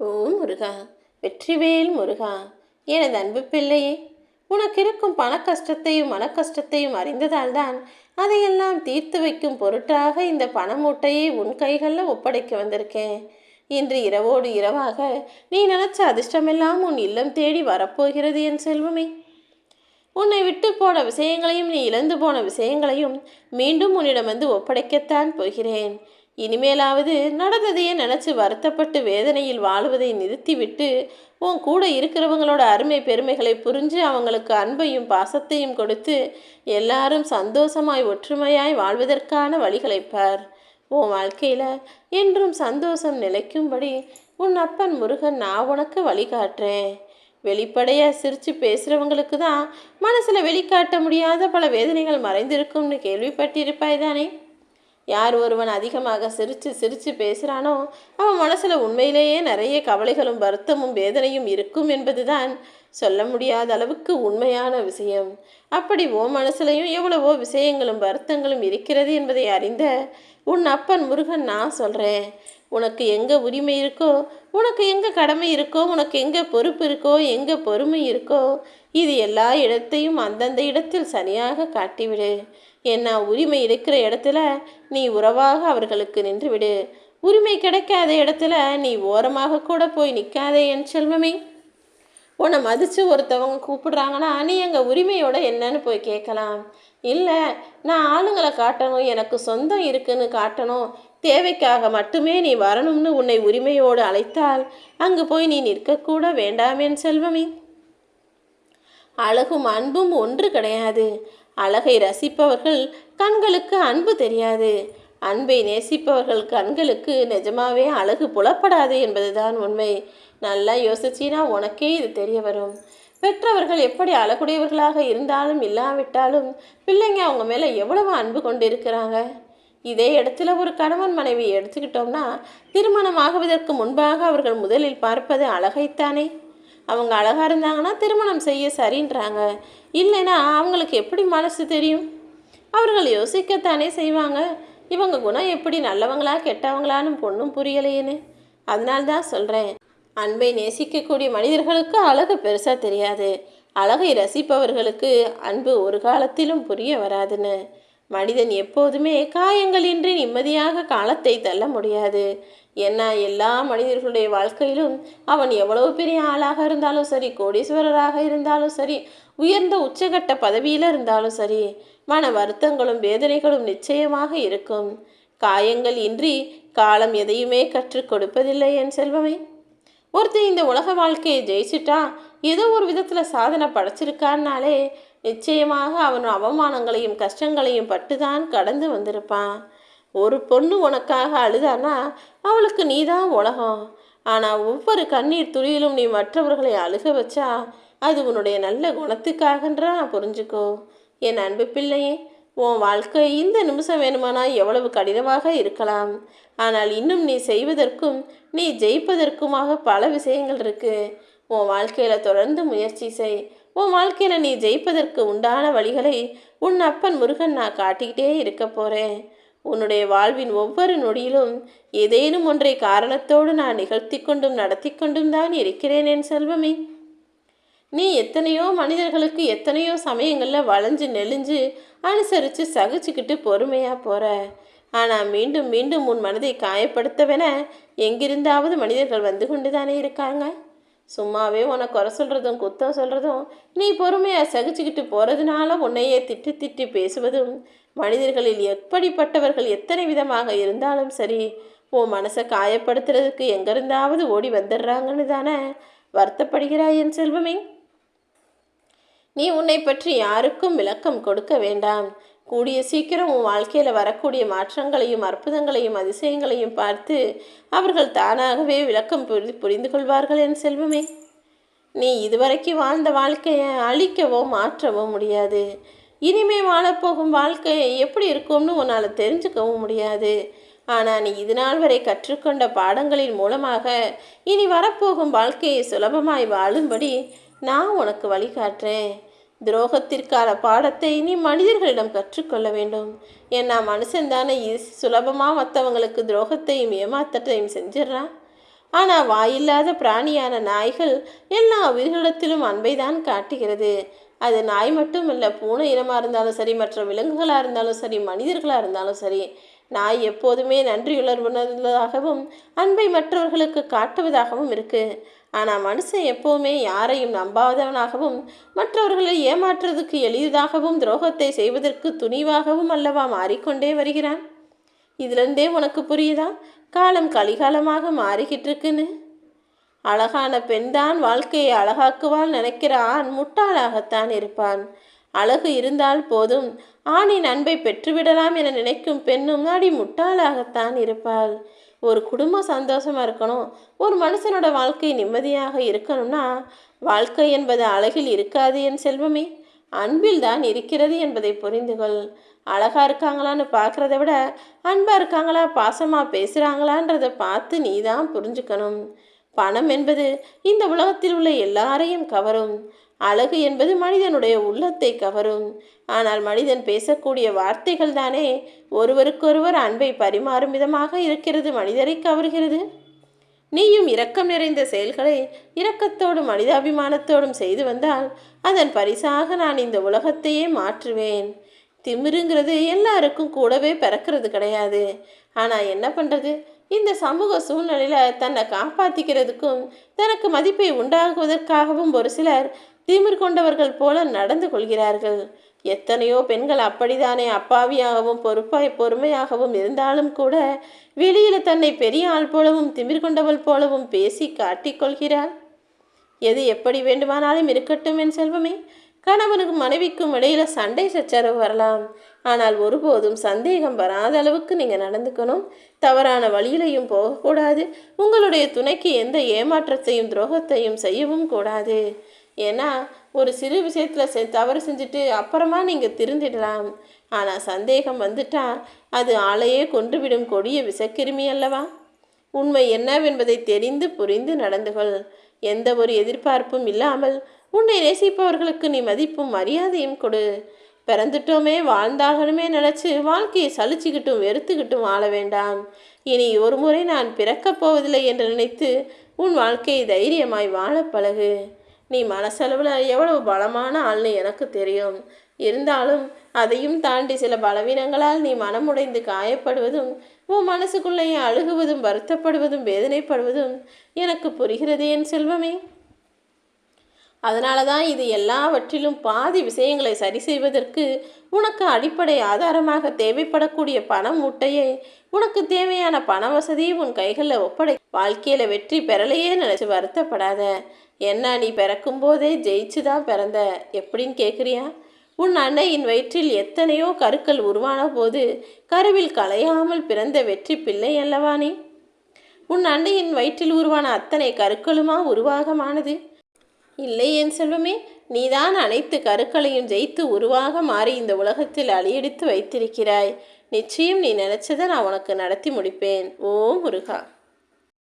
ஓ முருகா வெற்றிவேல் முருகா எனது அன்பு பிள்ளையே உனக்கு இருக்கும் பண கஷ்டத்தையும் மன கஷ்டத்தையும் அறிந்ததால் தான் அதையெல்லாம் தீர்த்து வைக்கும் பொருட்டாக இந்த பணமூட்டையை உன் கைகளில் ஒப்படைக்க வந்திருக்கேன். இன்று இரவோடு இரவாக நீ நினைச்ச அதிர்ஷ்டமெல்லாம் உன் இல்லம் தேடி வரப்போகிறது என் செல்வமே. உன்னை விட்டு போன விஷயங்களையும் நீ இழந்து போன விஷயங்களையும் மீண்டும் உன்னிடம் வந்து ஒப்படைக்கத்தான் போகிறேன். இனிமேலாவது நடந்ததையே நினச்சி வருத்தப்பட்டு வேதனையில் வாழ்வதை நிறுத்திவிட்டு உன் கூட இருக்கிறவங்களோட அருமை பெருமைகளை புரிஞ்சு அவங்களுக்கு அன்பையும் பாசத்தையும் கொடுத்து எல்லாரும் சந்தோஷமாய் ஒற்றுமையாய் வாழ்வதற்கான வழிகளை பார். உன் வாழ்க்கையில் என்றும் சந்தோஷம் நிலைக்கும்படி உன் அப்பன் முருகன் நான் உனக்கு வழிகாட்டுறேன். வெளிப்படையாக சிரித்து பேசுகிறவங்களுக்கு தான் மனசில் வெளிக்காட்ட முடியாத பல வேதனைகள் மறைந்திருக்கும்னு கேள்விப்பட்டிருப்பாய் தானே? யார் ஒருவன் அதிகமாக சிரித்து சிரித்து பேசுகிறானோ அவன் மனசில் உண்மையிலேயே நிறைய கவலைகளும் வருத்தமும் வேதனையும் இருக்கும் என்பதுதான் சொல்ல முடியாத அளவுக்கு உண்மையான விஷயம். அப்படி ஓ மனசுலையும் எவ்வளவோ விஷயங்களும் வருத்தங்களும் இருக்கிறது என்பதை அறிந்த உன் அப்பன் முருகன் நான் சொல்கிறேன் உனக்கு எங்கே உரிமை இருக்கோ உனக்கு எங்கே கடமை இருக்கோ உனக்கு எங்கே பொறுப்பு இருக்கோ எங்கே பொறுமை இருக்கோ இது எல்லா இடத்தையும் அந்தந்த இடத்தில் சரியாக காட்டிவிடு. என்ன உரிமை இருக்கிற இடத்துல நீ உறவாக அவர்களுக்கு நின்றுவிடு. உரிமை கிடைக்காத இடத்துல நீ ஓரமாக கூட போய் நிற்காதே என் செல்வமே. உன்னை மதித்து ஒருத்தவங்க கூப்பிடுறாங்கன்னா நீ எங்கள் உரிமையோட என்னன்னு போய் கேட்கலாம். இல்லை நான் ஆளுங்களை காட்டணும் எனக்கு சொந்தம் இருக்குன்னு காட்டணும். தேவைக்காக மட்டுமே நீ வரணும்னு உன்னை உரிமையோடு அழைத்தால் அங்கு போய் நீ நிற்கக்கூட வேண்டாமேன் செல்வமே. அழகும் அன்பும் ஒன்று கிடையாது. அழகை ரசிப்பவர்கள் கண்களுக்கு அன்பு தெரியாது. அன்பை நேசிப்பவர்கள் கண்களுக்கு நிஜமாவே அழகு புலப்படாது என்பதுதான் உண்மை. நல்லா யோசிச்சினா உனக்கே இது தெரிய வரும். பெற்றவர்கள் எப்படி அழகுடையவர்களாக இருந்தாலும் இல்லாவிட்டாலும் பிள்ளைங்க அவங்க மேலே எவ்வளவு அன்பு கொண்டு இருக்கிறாங்க இதே இடத்துல ஒரு கணவன் மனைவி எடுத்துக்கிட்டோம்னா திருமணம் ஆகுவதற்கு முன்பாக அவர்கள் முதலில் பார்ப்பது அழகைத்தானே? அவங்க அழகாக இருந்தாங்கன்னா திருமணம் செய்ய சரின்றாங்க. இல்லைன்னா அவங்களுக்கு எப்படி மனசு தெரியும்? அவர்கள் யோசிக்கத்தானே செய்வாங்க. இவங்க குணம் எப்படி நல்லவங்களா கெட்டவங்களான்னு பொண்ணும் புரியலையேன்னு. அதனால்தான் சொல்கிறேன் அன்பை நேசிக்கக்கூடிய மனிதர்களுக்கு அழகு பெருசாக தெரியாது. அழகை ரசிப்பவர்களுக்கு அன்பு ஒரு காலத்திலும் புரிய வராதுன்னு. மனிதன் எப்போதுமே காயங்களின்றி நிம்மதியாக காலத்தை தள்ள முடியாது. ஏன்னா எல்லா மனிதர்களுடைய வாழ்க்கையிலும் அவன் எவ்வளவு பெரிய ஆளாக இருந்தாலும் சரி கோடீஸ்வரராக இருந்தாலும் சரி உயர்ந்த உச்சகட்ட பதவியில் இருந்தாலும் சரி மன வருத்தங்களும் வேதனைகளும் நிச்சயமாக இருக்கும். காயங்கள் இன்றி காலம் எதையுமே கற்றுக் கொடுப்பதில்லை என் செல்வமே. ஒருத்தன் இந்த உலக வாழ்க்கையை ஜெயிச்சுட்டா ஏதோ ஒரு விதத்தில் சாதனை படைச்சிருக்கான்னாலே நிச்சயமாக அவன் அவமானங்களையும் கஷ்டங்களையும் பட்டுதான் கடந்து வந்திருப்பான். ஒரு பொண்ணு உனக்காக அழுதானா அவளுக்கு நீதான் உலகம். ஆனால் ஒவ்வொரு கண்ணீர் துளியிலும் நீ மற்றவர்களை அழுக வச்சா அது உன்னுடைய நல்ல குணத்துக்காகன்றா புரிஞ்சுக்கோ. என் அன்பு பிள்ளையே உன் வாழ்க்கை இந்த நிமிஷம் வேணுமானா எவ்வளவு கடினமாக இருக்கலாம். ஆனால் இன்னும் நீ செய்வதற்கும் நீ ஜெயிப்பதற்குமாக பல விஷயங்கள் இருக்கு. உன் வாழ்க்கையில் தொடர்ந்து முயற்சி செய். உன் வாழ்க்கையில் நீ ஜெயிப்பதற்கு உண்டான வழிகளை உன் அப்பன் முருகன் நான் காட்டிக்கிட்டே இருக்க போகிறேன் உன்னுடைய வாழ்வின் ஒவ்வொரு நொடியிலும் ஏதேனும் ஒன்றை காரணத்தோடு நான் நிகழ்த்தி கொண்டும் நடத்தி கொண்டும் தான் இருக்கிறேன் என் செல்வமே. நீ எத்தனையோ மனிதர்களுக்கு எத்தனையோ சமயங்களில் வளைஞ்சு நெளிஞ்சு அனுசரித்து சகிச்சுக்கிட்டு பொறுமையாக போகிற ஆனால் மீண்டும் மீண்டும் உன் மனதை காயப்படுத்தவென எங்கிருந்தாவது மனிதர்கள் வந்து கொண்டு தானே இருக்காங்க? சும்மாவே உன்னை குறை சொல்கிறதும் குத்தம் சொல்கிறதும் நீ பொறுமையாக சகிச்சுக்கிட்டு போகிறதுனால உன்னையே திட்டு திட்டி பேசுவதும் மனிதர்களில் எப்படிப்பட்டவர்கள் எத்தனை விதமாக இருந்தாலும் சரி உன் மனசை காயப்படுத்துறதுக்கு எங்கிருந்தாவது ஓடி வந்துடுறாங்கன்னு தானே வருத்தப்படுகிறாய் என் செல்வமே? நீ உன்னை பற்றி யாருக்கும் விளக்கம் கொடுக்க வேண்டாம். கூடிய சீக்கிரம் உன் வாழ்க்கையில் வரக்கூடிய மாற்றங்களையும் அற்புதங்களையும் அதிசயங்களையும் பார்த்து அவர்கள் தானாகவே விளக்கம் புரி புரிந்து கொள்வார்கள் என் செல்வமே. நீ இதுவரைக்கும் வாழ்ந்த வாழ்க்கையை அழிக்கவோ மாற்றவோ முடியாது. இனிமே வாழப்போகும் வாழ்க்கை எப்படி இருக்கும்னு உன்னால் தெரிஞ்சுக்கவும் முடியாது. ஆனால் நீ இது நாள் வரை கற்றுக்கொண்ட பாடங்களின் மூலமாக இனி வரப்போகும் வாழ்க்கையை சுலபமாய் வாழும்படி நான் உனக்கு வழிகாட்டுறேன். துரோகத்திற்கான பாடத்தை நீ மனிதர்களிடம் கற்றுக்கொள்ள வேண்டும். ஏன்னா மனுஷன் தானே சுலபமாக மற்றவங்களுக்கு துரோகத்தையும் ஏமாத்தத்தையும் செஞ்சிடறான். ஆனால் வாயில்லாத பிராணியான நாய்கள் எல்லா உயிர்களிடத்திலும் அன்பை தான் காட்டுகிறது. அது நாய் மட்டும் இல்லை பூனை இனமாக இருந்தாலும் சரி மற்ற விலங்குகளாக இருந்தாலும் சரி மனிதர்களாக இருந்தாலும் சரி நாய் எப்போதுமே நன்றியுணர்வுள்ளதாகவும் அன்பை மற்றவர்களுக்கு காட்டுவதாகவும் இருக்குது ஆனால் மனுஷன் எப்போவுமே யாரையும் நம்பாதவனாகவும் மற்றவர்களை ஏமாற்றுவதற்கு எளிதாகவும் துரோகத்தை செய்வதற்கு துணிவாகவும் அல்லவா மாறிக்கொண்டே வருகிறான்? இதிலிருந்தே உனக்கு புரியுதா? காலம் கலிகாலமாக மாறிக்கிட்டு இருக்குன்னு அழகான பெண்தான் வாழ்க்கையை அழகாக்குவாள் நினைக்கிற ஆண் முட்டாளாகத்தான் இருப்பான். அழகு இருந்தால் போதும். ஆணின் அன்பை பெற்றுவிடலாம் என நினைக்கும் பெண்ணும் அடி முட்டாளாகத்தான் இருப்பாள். ஒரு குடும்பம் சந்தோஷமாக இருக்கணும் ஒரு மனுஷனோட வாழ்க்கை நிம்மதியாக இருக்கணும்னா வாழ்க்கை என்பது அழகில் இருக்காது என் செல்வமே. அன்பில் தான் இருக்கிறது என்பதை புரிந்து கொள். இருக்காங்களான்னு பார்க்குறத விட அன்பாக இருக்காங்களா பாசமாக பேசுகிறாங்களான்றதை பார்த்து நீ தான் புரிஞ்சுக்கணும். பணம் என்பது இந்த உலகத்தில் உள்ள எல்லாரையும் கவரும். அழகு என்பது மனிதனுடைய உள்ளத்தை கவரும். ஆனால் மனிதன் பேசக்கூடிய வார்த்தைகள் தானே ஒருவருக்கொருவர் அன்பை பரிமாறும் விதமாக இருக்கிறது மனிதரை கவர்கிறது? நீயும் இரக்கம் நிறைந்த செயல்களை இரக்கத்தோடும் மனிதாபிமானத்தோடும் செய்து வந்தால் அதன் பரிசாக நான் இந்த உலகத்தையே மாற்றுவேன். திமிருங்கிறது எல்லாருக்கும் கூடவே பிறக்கிறது கிடையாது. ஆனால் என்ன பண்ணுறது இந்த சமூக சூழ்நிலையில் தன்னை காப்பாற்றிக்கிறதுக்கும் தனக்கு மதிப்பை உண்டாகுவதற்காகவும் ஒரு சிலர் திமிர் கொண்டவர்கள் போல நடந்து கொள்கிறார்கள். எத்தனையோ பெண்கள் அப்படித்தானே அப்பாவியாகவும் பொறுப்பாய் பொறுமையாகவும் இருந்தாலும் கூட வெளியில் தன்னை பெரிய ஆள் போலவும் திமிர் கொண்டவள் போலவும் பேசி காட்டிக்கொள்கிறாள் எது எப்படி வேண்டுமானாலும் இருக்கட்டும் என் செல்வமே. கணவனுக்கும் மனைவிக்கும் இடையில சண்டை சச்சரவு வரலாம். ஆனால் ஒருபோதும் சந்தேகம் வராத அளவுக்கு நீங்கள் நடந்துக்கணும். தவறான வழியிலையும் போகக்கூடாது. உங்களுடைய துணைக்கு எந்த ஏமாற்றத்தையும் துரோகத்தையும் செய்யவும் கூடாது. ஏன்னா ஒரு சிறு விஷயத்தில் செ தவறு செஞ்சுட்டு அப்புறமா நீங்கள் திருந்திடலாம். ஆனால் சந்தேகம் வந்துட்டா அது ஆளையே கொன்றுவிடும் கொடிய விஷக்கிருமி அல்லவா? உண்மை என்னவென்பதை தெரிந்து புரிந்து நடந்து கொள். எந்த ஒரு எதிர்பார்ப்பும் இல்லாமல் உன்னை நேசிப்பவர்களுக்கு நீ மதிப்பும் மரியாதையும் கொடு. பிறந்துட்டோமே வாழ்ந்தாகணுமே நினச்சி வாழ்க்கையை சலிச்சுக்கிட்டும் வெறுத்துக்கிட்டும் வாழ வேண்டாம். இனி ஒரு முறை நான் பிறக்கப் போவதில்லை என்று நினைத்து உன் வாழ்க்கையை தைரியமாய் வாழ பழகு. நீ மனசளவில் எவ்வளவு பலமான ஆள்னு எனக்கு தெரியும். இருந்தாலும் அதையும் தாண்டி சில பலவீனங்களால் நீ மனமுடைந்து காயப்படுவதும் உன் மனசுக்குள்ளேயே அழுகுவதும் வருத்தப்படுவதும் வேதனைப்படுவதும் எனக்கு புரிகிறது என் செல்வமே. அதனால தான் இது எல்லாவற்றிலும் பாதி விஷயங்களை சரி செய்வதற்கு உனக்கு அடிப்படை ஆதாரமாக தேவைப்படக்கூடிய பண மூட்டையை உனக்கு தேவையான பண வசதியை உன் கைகளில் ஒப்படை வாழ்க்கையில் வெற்றி பெறலையே நினச்சி வருத்தப்படாத. என்ன நீ பிறக்கும்போதே ஜெயிச்சு தான் பிறந்த? எப்படின்னு கேட்குறியா உன் அன்னையின் வயிற்றில் எத்தனையோ கருக்கள் உருவான போது கருவில் கலையாமல் பிறந்த வெற்றி பிள்ளை அல்லவா நீ? உன் அன்னையின் வயிற்றில் உருவான அத்தனை கருக்களுமா உருவாகமானது? இல்லை என் செல்வமே நீதான் அனைத்து கருக்களையும் ஜெயித்து உருவாக மாறி இந்த உலகத்தில் அழியடித்து வைத்திருக்கிறாய். நிச்சயம் நீ நினைச்சதை நான் உனக்கு நடத்தி முடிப்பேன். ஓ முருகா!